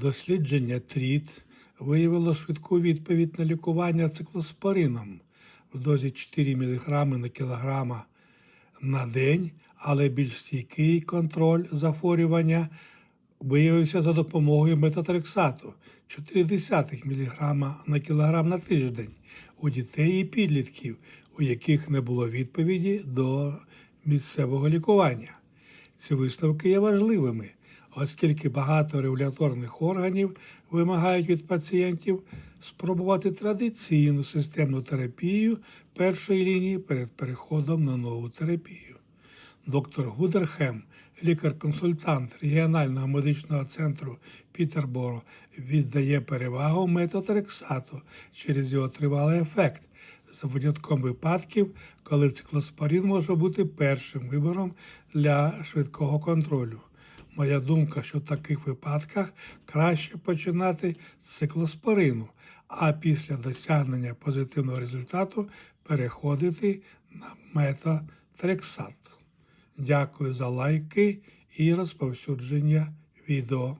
Дослідження ТРІТ виявило швидку відповідь на лікування циклоспорином в дозі 4 мг на кілограма на день, але більш стійкий контроль захворювання виявився за допомогою метатрексату 0,4 мг на кілограм на тиждень у дітей і підлітків, у яких не було відповіді до місцевого лікування. Ці висновки є важливими, оскільки багато регуляторних органів вимагають від пацієнтів спробувати традиційну системну терапію першої лінії перед переходом на нову терапію. Доктор Гудерхем, лікар-консультант регіонального медичного центру Пітерборо, віддає перевагу метотрексату через його тривалий ефект, за винятком випадків, коли циклоспорин може бути першим вибором для швидкого контролю. Моя думка, що в таких випадках краще починати з циклоспорину, а після досягнення позитивного результату переходити на метатрексат. Дякую за лайки і розповсюдження відео.